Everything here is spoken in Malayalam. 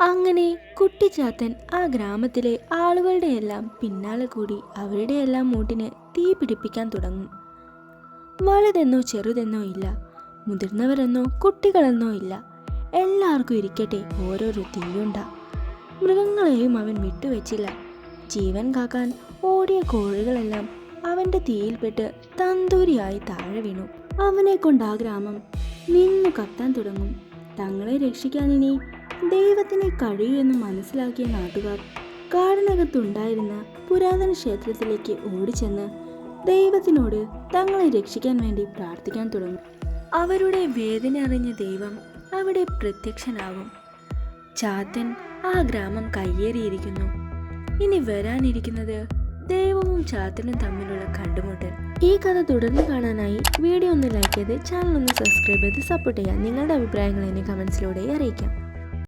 അങ്ങനെ കുട്ടിച്ചാത്തൻ ആ ഗ്രാമത്തിലെ ആളുകളുടെ എല്ലാം പിന്നാലെ കൂടി അവരുടെ എല്ലാം മൂട്ടിന് തീ പിടിപ്പിക്കാൻ തുടങ്ങും. വലുതെന്നോ ചെറുതെന്നോ ഇല്ല. മുതിർന്നവരെന്നോ കുട്ടികളെന്നോ ഇല്ല. എല്ലാവർക്കും ഇരിക്കട്ടെ ഓരോരോ തീയുണ്ട. മൃഗങ്ങളെയും അവൻ വിട്ടുവെച്ചില്ല. ജീവൻ കാക്കാൻ ഓടിയ കോഴികളെല്ലാം അവന്റെ തീയിൽപ്പെട്ട് തന്തൂരിയായി താഴെ വീണു. അവനെ കൊണ്ട് ആ ഗ്രാമം നിന്നു കത്താൻ തുടങ്ങും. തങ്ങളെ രക്ഷിക്കാൻ ഇനി ദൈവത്തിന് കഴിയൂ എന്ന് മനസ്സിലാക്കിയ നാട്ടുകാർ കാടിനകത്തുണ്ടായിരുന്ന പുരാതന ക്ഷേത്രത്തിലേക്ക് ഓടിച്ചെന്ന് ദൈവത്തിനോട് തങ്ങളെ രക്ഷിക്കാൻ വേണ്ടി പ്രാർത്ഥിക്കാൻ തുടങ്ങും. അവരുടെ വേദന അറിഞ്ഞ ദൈവം അവിടെ പ്രത്യക്ഷനാകും. ചാത്തൻ ആ ഗ്രാമം കയ്യേറിയിരിക്കുന്നു. ഇനി വരാനിരിക്കുന്നത് ദൈവവും ചാത്തനും തമ്മിലുള്ള കണ്ടുമുട്ടൽ. ഈ കഥ തുടർന്ന് കാണാനായി വീഡിയോ ഒന്ന് ലൈക്ക് ചെയ്ത് ചാനൽ ഒന്ന് സബ്സ്ക്രൈബ് ചെയ്ത് സപ്പോർട്ട് ചെയ്യാം നിങ്ങളുടെ അഭിപ്രായങ്ങൾ എന്നെ കമൻസിലൂടെ അറിയിക്കാം.